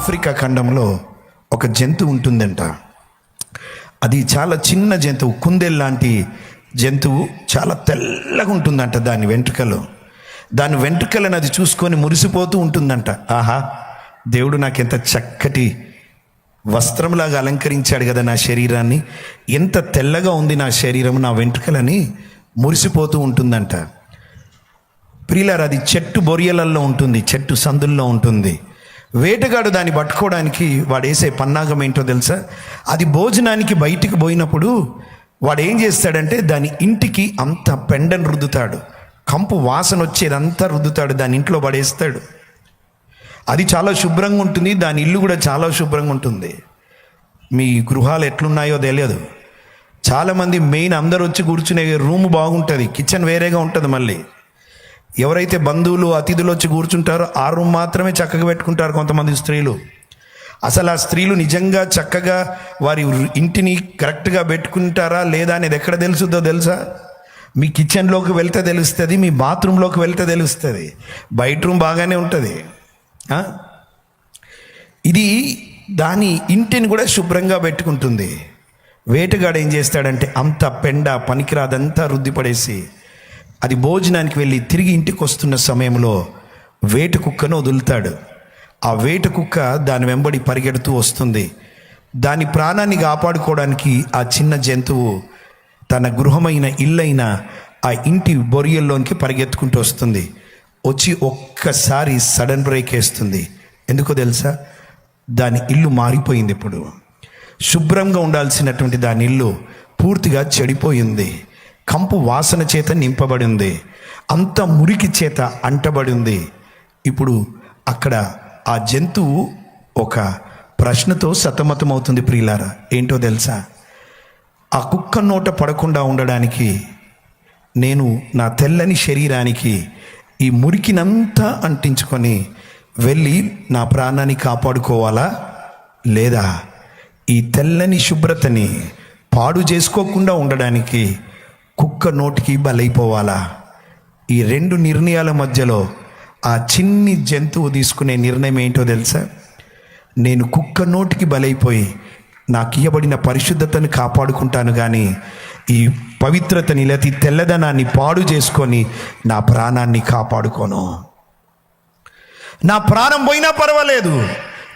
Africa ఖండంలో ఒక జంతువు ఉంటుందంట. అది చాలా చిన్న జంతువు కుందేలు లాంటి జంతువు చాలా తెల్లగా ఉంటుందంట దాని వెంట్రుకలు. దాని వెంట్రుకలను అది చూసుకొని మురిసిపోతూ ఉంటుందంట. ఆహా దేవుడు నాకెంత చక్కటి వస్త్రంలాగా అలంకరించాడు కదా నా శరీరాన్ని. ఎంత తెల్లగా ఉంది నా శరీరం నా వెంట్రుకలని మురిసిపోతూ ఉంటుందంట. ప్రియులారు అది చెట్టు బొరియలల్లో ఉంటుంది చెట్టు సందుల్లో ఉంటుంది. వేటగాడు దాన్ని పట్టుకోవడానికి వాడు వేసే పన్నాగం ఏంటో తెలుసా? అది భోజనానికి బయటికి పోయినప్పుడు వాడు ఏం చేస్తాడంటే దాని ఇంటికి అంత పెండను రుద్దుతాడు. కంపు వాసన వచ్చేదంతా రుద్దుతాడు దాని ఇంట్లో పడేస్తాడు. అది చాలా శుభ్రంగా ఉంటుంది దాని ఇల్లు కూడా చాలా శుభ్రంగా ఉంటుంది. మీ గృహాలు ఎట్లున్నాయో తెలియదు. చాలామంది మెయిన్ అందరు వచ్చి కూర్చునే రూమ్ బాగుంటుంది కిచెన్ వేరేగా ఉంటుంది మళ్ళీ. ఎవరైతే బంధువులు అతిథులు వచ్చి కూర్చుంటారో ఆ రూమ్ మాత్రమే చక్కగా పెట్టుకుంటారు కొంతమంది స్త్రీలు. అసలు ఆ స్త్రీలు నిజంగా చక్కగా వారి ఇంటిని కరెక్ట్గా పెట్టుకుంటారా లేదా అనేది ఎక్కడ తెలుసుద్దో తెలుసా? మీ కిచెన్లోకి వెళ్తే తెలుస్తుంది మీ బాత్రూంలోకి వెళ్తే తెలుస్తుంది. బయట రూమ్ బాగానే ఉంటుంది. ఇది దాని ఇంటిని కూడా శుభ్రంగా పెట్టుకుంటుంది. వేటగాడు ఏం చేస్తాడంటే అంత పెండ పనికిరాదంతా రుద్దిపడేసి అది భోజనానికి వెళ్ళి తిరిగి ఇంటికి వస్తున్న సమయంలో వేట కుక్కను వదులుతాడు. ఆ వేట కుక్క దాని వెంబడి పరిగెడుతూ వస్తుంది. దాని ప్రాణాన్ని కాపాడుకోవడానికి ఆ చిన్న జంతువు తన గృహమైన ఇల్లైన ఆ ఇంటి బొరియల్లోనికి పరిగెత్తుకుంటూ వస్తుంది. వచ్చి ఒక్కసారి సడన్ బ్రేక్ వేస్తుంది. ఎందుకో తెలుసా? దాని ఇల్లు మారిపోయింది ఇప్పుడు. శుభ్రంగా ఉండాల్సినటువంటి దాని ఇల్లు పూర్తిగా చెడిపోయింది. కంపు వాసన చేత నింపబడి ఉంది. అంత మురికి చేత అంటబడి ఉంది. ఇప్పుడు అక్కడ ఆ జంతువు ఒక ప్రశ్నతో సతమతమవుతుంది ప్రియులారా. ఏంటో తెలుసా? ఆ కుక్క నోట పడకుండా ఉండడానికి నేను నా తెల్లని శరీరానికి ఈ మురికినంతా అంటించుకొని వెళ్ళి నా ప్రాణాన్ని కాపాడుకోవాలా? లేదా ఈ తెల్లని శుభ్రతని పాడు చేసుకోకుండా ఉండడానికి కుక్క నోటికి బలైపోవాలా? ఈ రెండు నిర్ణయాల మధ్యలో ఆ చిన్ని జంతువు తీసుకునే నిర్ణయం ఏంటో తెలుసా? నేను కుక్క నోటికి బలైపోయి నాకు ఇవ్వబడిన పరిశుద్ధతను కాపాడుకుంటాను కానీ ఈ పవిత్రతని లేకపోతే తెల్లదనాన్ని పాడు చేసుకొని నా ప్రాణాన్ని కాపాడుకోను. నా ప్రాణం పోయినా పర్వాలేదు.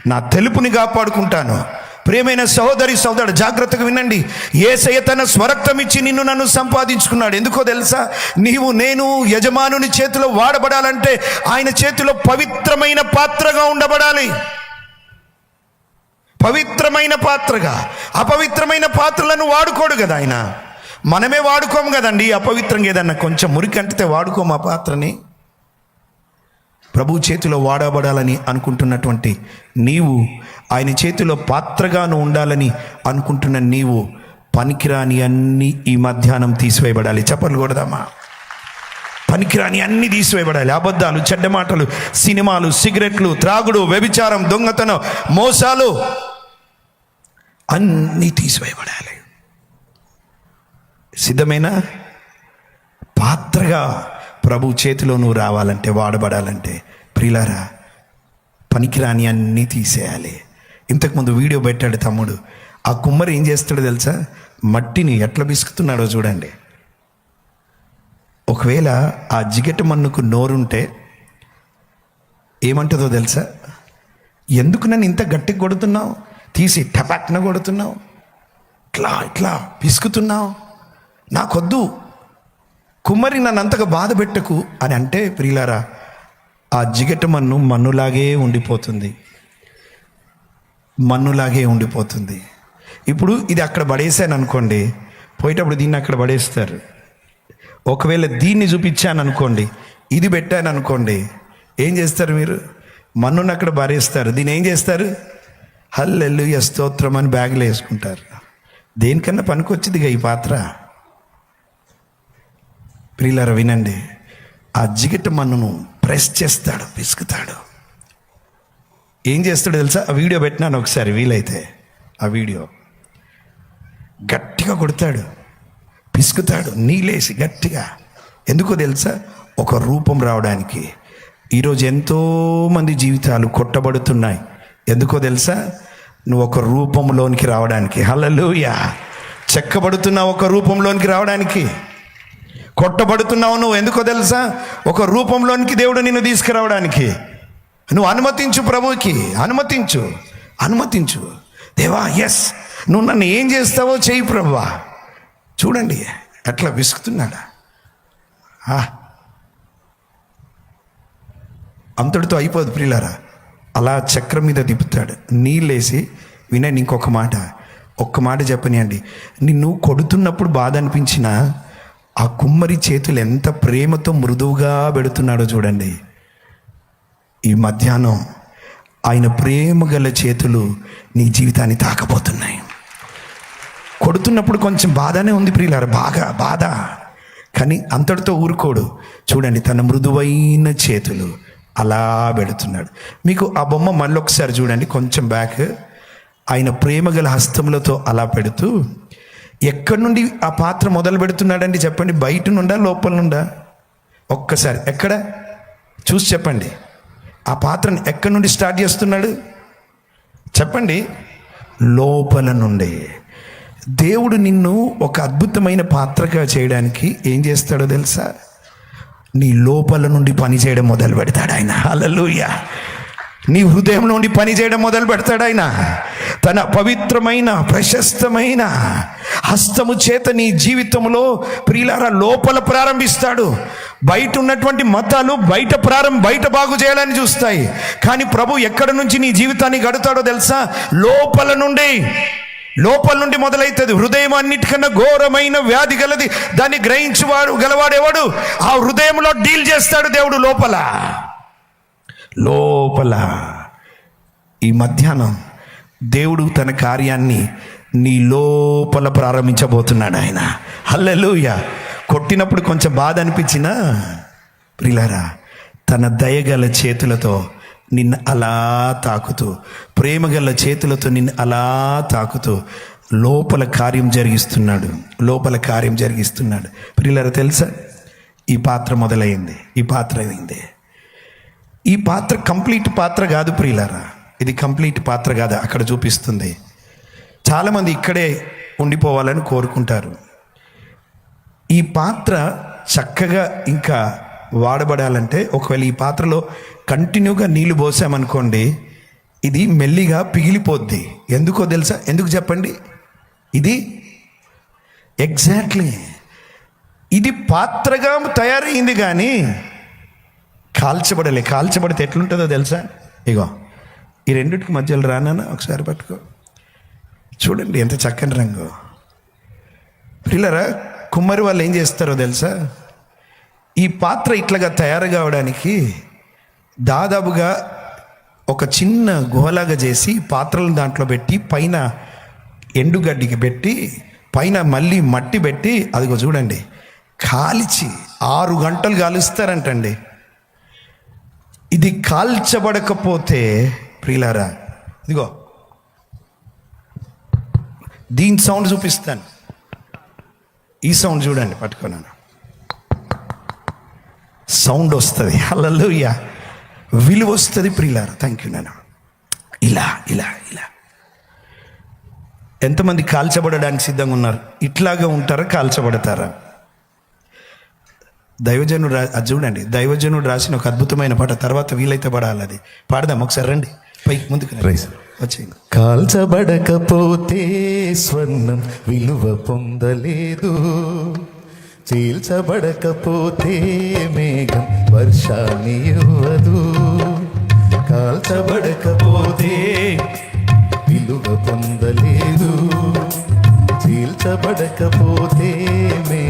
నా తెలుపుని కాపాడుకుంటాను. ప్రేమైన సహోదరి సహోదరుడు జాగ్రత్తగా వినండి. ఏసయ్య తన స్వరక్తం ఇచ్చి నిన్ను నన్ను సంపాదించుకున్నాడు. ఎందుకో తెలుసా? నీవు నేను యజమానుని చేతిలో వాడబడాలంటే ఆయన చేతిలో పవిత్రమైన పాత్రగా ఉండబడాలి. పవిత్రమైన పాత్రగా. అపవిత్రమైన పాత్రలను వాడుకోడు కదా ఆయన. మనమే వాడుకోము కదండి. అపవిత్రంగా ఏదన్నా కొంచెం మురికి అంటితే వాడుకోము ఆ పాత్రని. ప్రభు చేతిలో వాడబడాలని అనుకుంటున్నటువంటి నీవు ఆయన చేతిలో పాత్రగాను ఉండాలని అనుకుంటున్న నీవు పనికిరాని అన్ని ఈ మధ్యాహ్నం తీసివేయబడాలి. చెప్పలు కొడదామా? పనికిరాని అన్ని తీసివేయబడాలి. అబద్ధాలు చెడ్డ మాటలు సినిమాలు సిగరెట్లు త్రాగుడు వ్యభిచారం దొంగతనం మోసాలు అన్నీ తీసివేయబడాలి. సిద్ధమేనా? పాత్రగా ప్రభు చేతిలో నువ్వు రావాలంటే వాడబడాలంటే ప్రిలారా పనికిరాని అన్నీ తీసేయాలి. ఇంతకుముందు వీడియో పెట్టాడు తమ్ముడు. ఆ కుమ్మరి ఏం చేస్తాడో తెలుసా? మట్టిని ఎట్లా బిసుకుతున్నాడో చూడండి. ఒకవేళ ఆ జిగట మన్నుకు నోరుంటే ఏమంటుందో తెలుసా? ఎందుకు నన్ను ఇంత గట్టిగా కొడుతున్నావు? తీసి టపాక్న కొడుతున్నావు? ఇట్లా ఇట్లా పిసుకుతున్నావు? నాకొద్దు. కుమ్మరి నన్ను అంతగా బాధ పెట్టకు అని అంటే ప్రియులారా ఆ జిగట మన్ను మన్నులాగే ఉండిపోతుంది. మన్నులాగే ఉండిపోతుంది. ఇప్పుడు ఇది అక్కడ పడేసాను అనుకోండి పోయేటప్పుడు దీన్ని అక్కడ పడేస్తారు. ఒకవేళ దీన్ని చూపించాను అనుకోండి ఇది పెట్టాను అనుకోండి ఏం చేస్తారు మీరు? మన్నును అక్కడ భరేస్తారు దీన్ని ఏం చేస్తారు? హల్లెల్లు స్తోత్రం అని బ్యాగులు వేసుకుంటారు. దేనికన్నా పనికొచ్చిందిగా ఈ పాత్ర. ప్రియులార వినండి. ఆ జిగిట మన్నును ప్రెస్ చేస్తాడు పిసుకుతాడు. ఏం చేస్తాడు తెలుసా? ఆ వీడియో పెట్టినాను ఒకసారి వీలైతే. ఆ వీడియో. గట్టిగా కొడతాడు పిసుకుతాడు నీలేసి గట్టిగా. ఎందుకో తెలుసా? ఒక రూపం రావడానికి. ఈరోజు ఎంతోమంది జీవితాలు కొట్టబడుతున్నాయి. ఎందుకో తెలుసా? నువ్వు ఒక రూపంలోనికి రావడానికి. హలలుయా చెక్కబడుతున్న ఒక రూపంలోనికి రావడానికి. కొట్టబడుతున్నావు నువ్వు ఎందుకో తెలుసా? ఒక రూపంలోనికి దేవుడు నిన్ను తీసుకురావడానికి. నువ్వు అనుమతించు ప్రభుకి అనుమతించు. అనుమతించు. దేవా ఎస్ నువ్వు నన్ను ఏం చేస్తావో చెయ్యి ప్రభువా. చూడండి అట్లా విసుకుతున్నాడా? అంతటితో అయిపోదు ప్రియులారా. అలా చక్రం మీద దిప్పుతాడు నీళ్ళేసి వినండి ఇంకొక మాట. ఒక్క మాట చెప్పనియండి. నిన్ను కొడుతున్నప్పుడు బాధ అనిపించినా ఆ కుమ్మరి చేతులు ఎంత ప్రేమతో మృదువుగా పెడుతున్నాడో చూడండి. ఈ మధ్యాహ్నం ఆయన ప్రేమ గల చేతులు నీ జీవితాన్ని తాకపోతున్నాయి. కొడుతున్నప్పుడు కొంచెం బాధనే ఉంది ప్రియులారా బాగా బాధ. కానీ అంతటితో ఊరుకోడు. చూడండి తన మృదువైన చేతులు అలా పెడుతున్నాడు. మీకు ఆ బొమ్మ మళ్ళొకసారి చూడండి కొంచెం బ్యాక్. ఆయన ప్రేమ గల హస్తములతో అలా పెడుతూ ఎక్కడి నుండి ఆ పాత్ర మొదలు పెడుతున్నాడండి చెప్పండి. బయట నుండా లోపల నుండా? ఒక్కసారి ఎక్కడ? చూసి చెప్పండి. ఆ పాత్రను ఎక్కడి నుండి స్టార్ట్ చేస్తున్నాడు? చెప్పండి. లోపల నుండి. దేవుడు నిన్ను ఒక అద్భుతమైన పాత్రగా చేయడానికి ఏం చేస్తాడో తెలుసా? నీ లోపల నుండి పని చేయడం మొదలు పెడతాడు ఆయన. హల్లెలూయ. నీ హృదయం నుండి పని చేయడం మొదలు పెడతాడు ఆయన. తన పవిత్రమైన ప్రశస్తమైన హస్తము చేత నీ జీవితంలో ప్రియులార లోపల ప్రారంభిస్తాడు. బయట ఉన్నటువంటి మతాలు బయట ప్రారంభ బయట బాగు చేయాలని చూస్తాయి. కానీ ప్రభు ఎక్కడ నుంచి నీ జీవితాన్ని గడుతాడో తెలుసా? లోపల నుండి. లోపల నుండి మొదలైతుంది. హృదయం అన్నిటికన్నా ఘోరమైన వ్యాధి గలది. దాన్ని గ్రహించువాడు గలవాడేవాడు? ఆ హృదయంలో డీల్ చేస్తాడు దేవుడు లోపల. లోపల ఈ మధ్యాహ్నం దేవుడు తన కార్యాన్ని నీ లోపల ప్రారంభించబోతున్నాడు ఆయన. హల్లెలూయ. కొట్టినప్పుడు కొంచెం బాధ అనిపించినా ప్రిలారా తన దయగల చేతులతో నిన్ను అలా తాకుతూ ప్రేమగల చేతులతో నిన్ను అలా తాకుతూ లోపల కార్యం జరిగిస్తున్నాడు. లోపల కార్యం జరిగిస్తున్నాడు. ప్రిలరా తెలుసా? ఈ పాత్ర మొదలైంది. ఈ పాత్ర అయింది. ఈ పాత్ర కంప్లీట్ పాత్ర కాదు ప్రియులారా. ఇది కంప్లీట్ పాత్ర కాదు అక్కడ చూపిస్తుంది. చాలామంది ఇక్కడే ఉండిపోవాలని కోరుకుంటారు. ఈ పాత్ర చక్కగా ఇంకా వాడబడాలంటే ఒకవేళ ఈ పాత్రలో కంటిన్యూగా నీళ్ళు పోసామనుకోండి ఇది మెల్లిగా పిగిలిపోద్ది. ఎందుకో తెలుసా? ఎందుకు చెప్పండి? ఇది ఎగ్జాక్ట్లీ ఇది పాత్రగా తయారైంది కానీ కాల్చబడలే కాల్చబడితే ఎట్లుంటుందో తెలుసా? ఇగో ఈ రెండిటికి మధ్యలో రానా ఒకసారి పట్టుకో. చూడండి ఎంత చక్కని రంగు. పిల్లరా కుమ్మరి వాళ్ళు ఏం చేస్తారో తెలుసా? ఈ పాత్ర ఇట్లాగా తయారు కావడానికి దాదాపుగా ఒక చిన్న గుహలాగా చేసి పాత్రలను దాంట్లో పెట్టి పైన ఎండుగడ్డికి పెట్టి పైన మళ్ళీ మట్టి పెట్టి అదిగో చూడండి కాల్చి ఆరు గంటలు కాలుస్తారంటండి ఇది కాల్చబడకపోతే ప్రియులారా ఇదిగో. దీని సౌండ్ చూపిస్తాను. ఈ సౌండ్ చూడండి పట్టుకున్నాను. సౌండ్ వస్తుంది. హల్లెలూయా. విలువ వస్తుంది ప్రియులారా. థ్యాంక్ యూ నాన్న. ఇలా ఇలా ఇలా. ఎంతమంది కాల్చబడడానికి సిద్ధంగా ఉన్నారు? ఇట్లాగా ఉంటారా కాల్చబడతారా? దైవజనుడు రా అది చూడండి దైవజనుడు రాసిన ఒక అద్భుతమైన పాట తర్వాత వీలైతే పడాలి అది. పాడదాం ఒకసారి రండి. పైకి ముందుకు కాల్చబడకపోతే స్వర్ణం విలువ పొందలేదు. చీల్చబడకపోతే మేఘం వర్షాన్ని ఇవ్వదు. కాల్చబడకపోతే విలువ పొందలేదు. చీల్చబడకపోతే మేఘం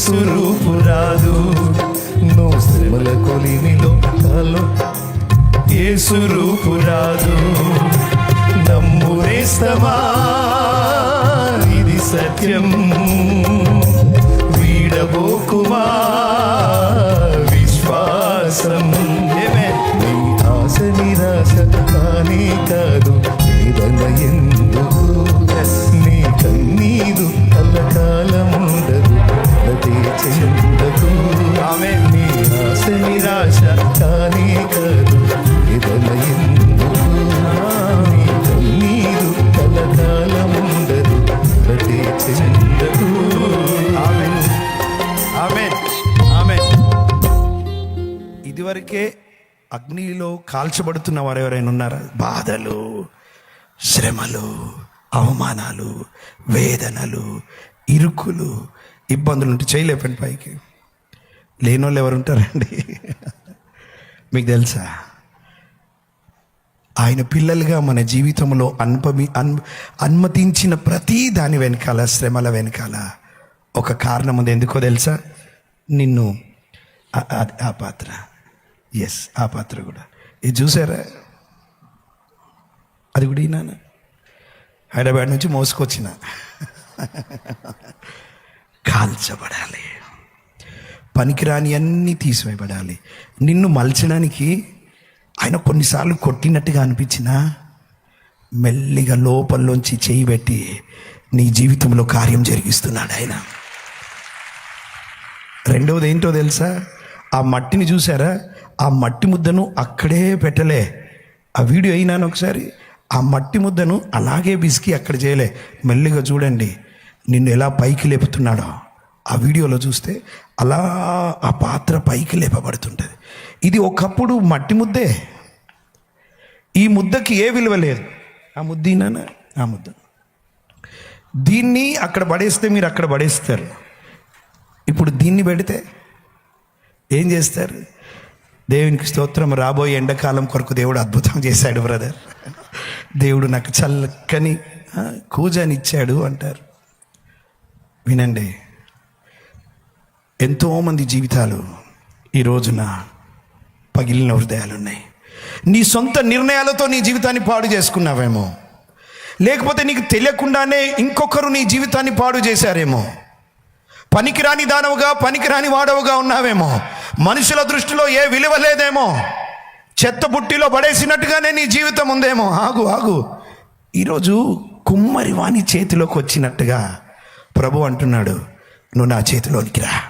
సురూపు రాదు. నువ్వు శ్రమల కొలిమిలో కాలు ఏ సురూపు రాదు. నమ్మురేస్తమా ఇది సత్యం అగ్నిలో కాల్చబడుతున్న వారు ఎవరైనా ఉన్నారా? బాధలు శ్రమలు అవమానాలు వేదనలు ఇరుకులు ఇబ్బందులు ఉంటే చేయలేపండి పైకి. లేని వాళ్ళు ఎవరు ఉంటారండి? మీకు తెలుసా? ఆయన పిల్లలుగా మన జీవితంలో అనుపమి అన్ అనుమతించిన ప్రతి దాని వెనకాల శ్రమల వెనకాల ఒక కారణం ఉంది. ఎందుకో తెలుసా? నిన్ను ఆ- ఆ పాత్ర ఎస్ ఆ పాత్ర కూడా. ఇది చూసారా? అది కూడా ఈయన హైదరాబాద్ నుంచి మోసుకొచ్చిన. కాల్చబడాలి. పనికిరాని అన్నీ తీసివేయబడాలి. నిన్ను మలచడానికి ఆయన కొన్నిసార్లు కొట్టినట్టుగా అనిపించినా మెల్లిగా లోపల్లోంచి చేయి పెట్టి నీ జీవితంలో కార్యం జరిగిస్తున్నాడు ఆయన. రెండవది ఏంటో తెలుసా? ఆ మట్టిని చూసారా? ఆ మట్టి ముద్దను అక్కడే పెట్టలే. ఆ వీడియో అయినాను ఒకసారి. ఆ మట్టి ముద్దను అలాగే బిసికి అక్కడ చేయలే. మెల్లిగా చూడండి. నిన్ను ఎలా పైకి లేపుతున్నాడో. ఆ వీడియోలో చూస్తే అలా ఆ పాత్ర పైకి లేపబడుతుంటుంది. ఇది ఒకప్పుడు మట్టి ముద్దే. ఈ ముద్దకి ఏ విలువ లేదు. ఆ ముద్దీనా ఆ ముద్ద. దీన్ని అక్కడ పడేస్తే మీరు అక్కడ పడేస్తారు. ఇప్పుడు దీన్ని పెడితే ఏం చేస్తారు? దేవునికి స్తోత్రం రాబోయే ఎండాకాలం కొరకు దేవుడు అద్భుతం చేశాడు బ్రదర్. దేవుడు నాకు చల్లకని ఆ, ఇచ్చాడు అంటారు. వినండి ఎంతోమంది జీవితాలు ఈ రోజున పగిలిన హృదయాలు ఉన్నాయి నీ సొంత నిర్ణయాలతో నీ జీవితాన్ని పాడు చేసుకున్నావేమో. లేకపోతే నీకు తెలియకుండానే ఇంకొకరు నీ జీవితాన్ని పాడు చేశారేమో. పనికిరాని దానవుగా పనికిరాని వాడవుగా ఉన్నావేమో. మనుషుల దృష్టిలో ఏ విలువ లేదేమో. చెత్త బుట్టిలో పడేసినట్టుగానే నీ జీవితం ఉందేమో. ఆగు ఆగు. ఈరోజు కుమ్మరి వాణి చేతిలోకి వచ్చినట్టుగా ప్రభు అంటున్నాడు. నువ్వు నా చేతిలోనికి రా.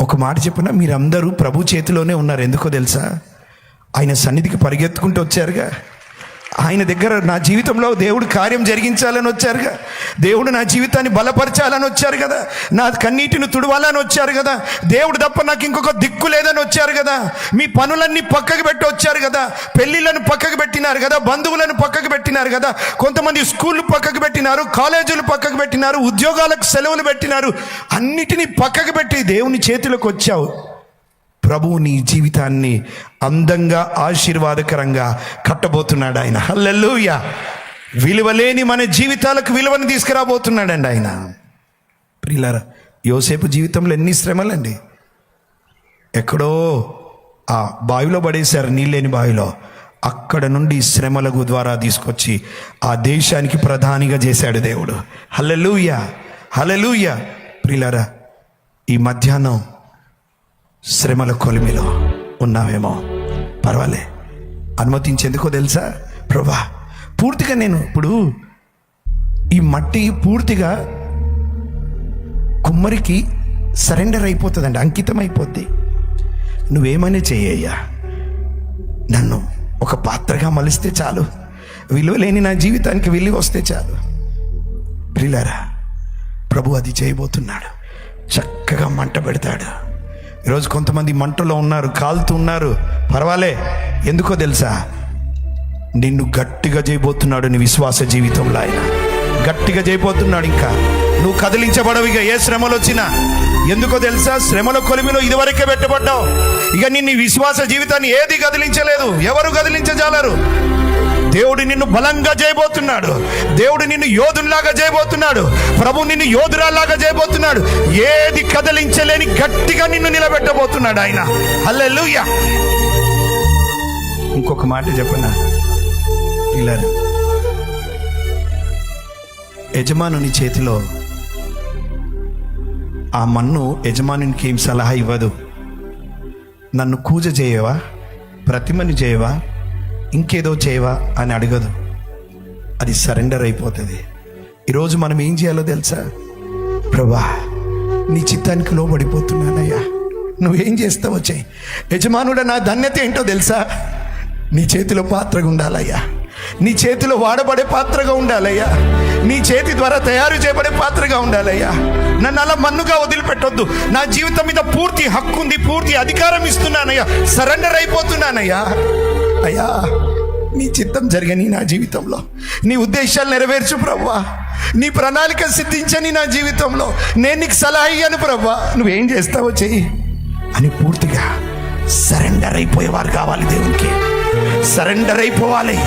ఒక మాట చెప్పిన? మీరందరూ ప్రభు చేతిలోనే ఉన్నారు. ఎందుకో తెలుసా? ఆయన సన్నిధికి పరిగెత్తుకుంటూ వచ్చారుగా. ఆయన దగ్గర నా జీవితంలో దేవుడు కార్యం జరిగించాలని వచ్చారుగా దేవుడు నా జీవితాన్ని బలపరచాలని వచ్చారు కదా. నా కన్నీటిని తుడవాలని వచ్చారు కదా. దేవుడు తప్ప నాకు ఇంకొక దిక్కు లేదని వచ్చారు కదా. మీ పనులన్నీ పక్కకు పెట్టి వచ్చారు కదా. పెళ్ళిళ్ళను పక్కకు పెట్టినారు కదా. బంధువులను పక్కకు పెట్టినారు కదా. కొంతమంది స్కూళ్ళు పక్కకు పెట్టినారు. కాలేజీలు పక్కకు పెట్టినారు. ఉద్యోగాలకు సెలవులు పెట్టినారు. అన్నిటినీ పక్కకు పెట్టి దేవుని చేతిలోకి వచ్చావు. ప్రభువు నీ జీవితాన్ని అందంగా ఆశీర్వాదకరంగా కట్టబోతున్నాడు ఆయన. హల్లెలూయ. విలువలేని మన జీవితాలకు విలువను తీసుకురాబోతున్నాడండి ఆయన. ప్రియులారా యోసేపు జీవితంలో ఎన్ని శ్రమలండి. ఎక్కడో ఆ బావిలో పడేశారు నీళ్ళేని బావిలో. అక్కడ నుండి శ్రమలకు ద్వారా తీసుకొచ్చి ఆ దేశానికి ప్రధానిగా చేశాడు దేవుడు. హలలుయ హలలుయ ప్రిలరా ఈ మధ్యాహ్నం శ్రమల కొలిమిలో ఉన్నావేమో? పర్వాలే. అనుమతించేందుకో తెలుసా? ప్రభా పూర్తిగా నేను ఇప్పుడు ఈ మట్టి పూర్తిగా కుమ్మరికి సరెండర్ అయిపోతుందండి అంకితం అయిపోద్ది నువ్వేమైనా చేయయ్యా. నన్ను ఒక పాత్రగా మలిస్తే చాలు. విలువ లేని నా జీవితానికి వెళ్ళి వస్తే చాలు. ప్రిలారా ప్రభు అది చేయబోతున్నాడు. చక్కగా మంట పెడతాడు. ఈరోజు కొంతమంది మంటలో ఉన్నారు కాలుతూ ఉన్నారు. పర్వాలే ఎందుకో తెలుసా? నిన్ను గట్టిగా చేయబోతున్నాడు నీ విశ్వాస జీవితంలో ఆయన. గట్టిగా చేయబోతున్నాడు ఇంకా. నువ్వు కదిలించబడవు ఇక ఏ శ్రమలు వచ్చినా. ఎందుకో తెలుసా? శ్రమల కొలిమిలో ఇదివరకే పెట్టబడ్డావు. ఇక నిన్ను విశ్వాస జీవితాన్ని ఏది కదిలించలేదు? ఎవరు కదిలించజాలరు? దేవుడు నిన్ను బలంగా చేయబోతున్నాడు. దేవుడు నిన్ను యోధునిలాగా చేయబోతున్నాడు. ప్రభు నిన్ను యోధురాల్లాగా చేయబోతున్నాడు. ఏది కదలించలేని గట్టిగా నిన్ను నిలబెట్టబోతున్నాడు ఆయన. హల్లెలూయా. ఇంకొక మాట చెప్పనా? ఇలా యజమానుని చేతిలో ఆ మన్ను యజమానునికి ఏం సలహా ఇవ్వదు. నన్ను కూజ చేయవా? ప్రతిమని చేయవా? ఇంకేదో చేయవా అని అడగదు. అది సరెండర్ అయిపోతుంది. ఈరోజు మనం ఏం చేయాలో తెలుసా? ప్రభా నీ చిత్తానికి లోబడిపోతున్నానయ్యా. నువ్వేం చేస్తావో చెయ్యి యజమానుడ నా ధన్యత ఏంటో తెలుసా? నీ చేతిలో పాత్రగా ఉండాలయ్యా. నీ చేతిలో వాడబడే పాత్రగా ఉండాలయ్యా. నీ చేతి ద్వారా తయారు చేయబడే పాత్రగా ఉండాలయ్యా. నన్ను అలా మన్నుగా వదిలిపెట్టొద్దు. నా జీవితం మీద పూర్తి హక్కు ఉంది పూర్తి అధికారం ఇస్తున్నానయ్యా. సరెండర్ అయిపోతున్నానయ్యా. అయ్యా నీ చిత్తం జరగని నా జీవితంలో నీ ఉద్దేశాలు నెరవేర్చు ప్రవ్వా. నీ ప్రణాళిక సిద్ధించని నా జీవితంలో నేను నీకు సలహా అయ్యాను ప్రవ్వా. నువ్వేం చేస్తావో చెయ్యి. అని పూర్తిగా సరెండర్ అయిపోయేవారు కావాలి దేవునికి. సరెండర్ అయిపోవాలి.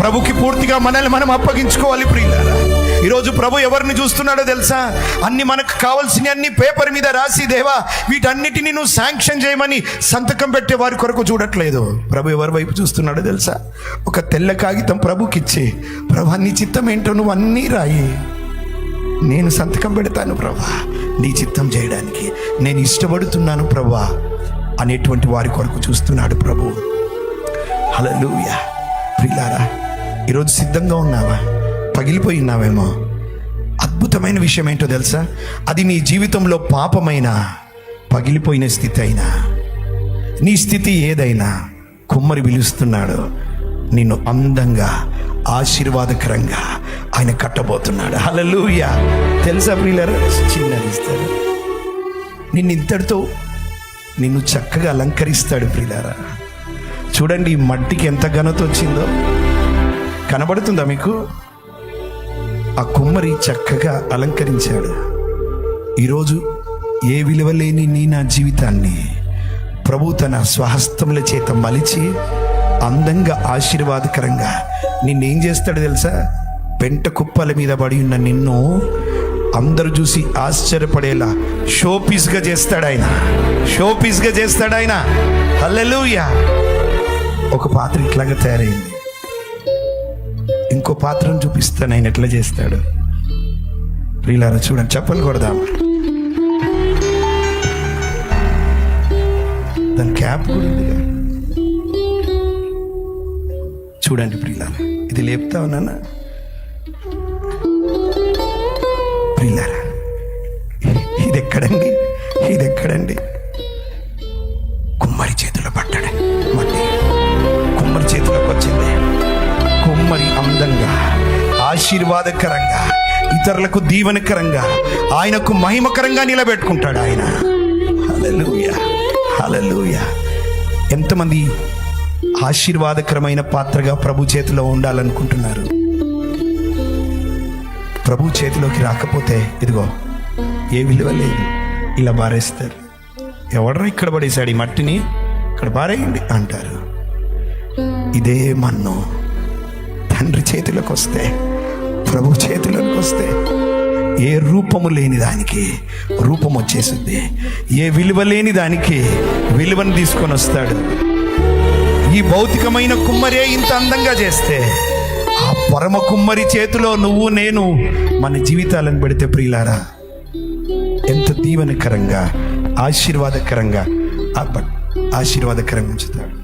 ప్రభుకి పూర్తిగా మనల్ని మనం అప్పగించుకోవాలి ప్రియులారా. ఈరోజు ప్రభు ఎవరిని చూస్తున్నాడో తెలుసా? అన్ని మనకు కావాల్సిన అన్ని పేపర్ మీద రాసి దేవా వీటన్నిటిని నువ్వు శాంక్షన్ చేయమని సంతకం పెట్టే వారి కొరకు చూడట్లేదు. ప్రభు ఎవరి వైపు చూస్తున్నాడో తెలుసా? ఒక తెల్ల కాగితం ప్రభుకి ఇచ్చి ప్రభు నీ చిత్తం ఏంటో నువ్వు అన్నీ రాయి. నేను సంతకం పెడతాను ప్రభా నీ చిత్తం చేయడానికి. నేను ఇష్టపడుతున్నాను ప్రభా అనేటువంటి వారి కొరకు చూస్తున్నాడు ప్రభు. హలలుయ ప్రిలారా ఈరోజు సిద్ధంగా ఉన్నావా? పగిలిపోయి ఉన్నావేమో అద్భుతమైన విషయం ఏంటో తెలుసా? అది నీ జీవితంలో పాపమైన పగిలిపోయిన స్థితి అయినా. నీ స్థితి ఏదైనా కుమ్మరి పిలుస్తున్నాడు నిన్ను అందంగా ఆశీర్వాదకరంగా ఆయన కట్టబోతున్నాడు. హలలుయ తెలుసా ప్రియులరా? చిన్నది ఇస్తాడు నిన్ను ఇంతటితో నిన్ను చక్కగా అలంకరిస్తాడు ప్రియులారా. చూడండి ఈ మట్టికి ఎంత ఘనత వచ్చిందో. కనబడుతుందా మీకు? ఆ కుమ్మరి చక్కగా అలంకరించాడు. ఈరోజు ఏ విలువ లేని నీ నా జీవితాన్ని ప్రభు తన స్వహస్తముల చేత మలిచి అందంగా ఆశీర్వాదకరంగా నిన్నేం చేస్తాడు తెలుసా? పెంట కుప్పల మీద పడి ఉన్న నిన్ను అందరూ చూసి ఆశ్చర్యపడేలా షో పీస్గా చేస్తాడు ఆయన. షోపీస్గా చేస్తాడు ఆయన. హల్లెలూయా. ఒక పాత్ర ఇట్లాగా తయారైంది. ఇంకో పాత్రను చూపిస్తాను. ఆయన ఎట్లా చేస్తాడు? ప్రియులారా చూడండి చెప్పలు కొడదాం. దాని క్యాప్ కూడా ఉందిగా చూడండి ప్రియులారా ఇది లేపుతా ఉన్నానా? ఆశీర్వాదకరంగా ఇతరులకు దీవెనకరంగా ఆయనకు మహిమకరంగా నిలబెట్టుకుంటాడు ఆయన. ఎంతమంది ఆశీర్వాదకరమైన పాత్రగా ప్రభు చేతిలో ఉండాలనుకుంటున్నారు? ప్రభు చేతిలోకి రాకపోతే ఇదిగో ఏ విలువ లేదు. ఇలా బారేస్తారు. ఎవడరా ఇక్కడ పడేశాడు ఈ మట్టిని? ఇక్కడ పారేయండి అంటారు. ఇదే మన్ను తండ్రి చేతిలోకి వస్తే ప్రభు చేతిలోకి వస్తే ఏ రూపము లేని దానికి రూపం వచ్చేసింది. ఏ విలువ లేని దానికి విలువను తీసుకొని వస్తాడు. ఈ భౌతికమైన కుమ్మరే ఇంత అందంగా చేస్తే ఆ పరమ కుమ్మరి చేతిలో నువ్వు నేను మన జీవితాలను పెడితే ప్రియులారా ఎంత దీవెనకరంగా ఆశీర్వాదకరంగా ఆశీర్వాదకరంగా ఉంచుతాడు.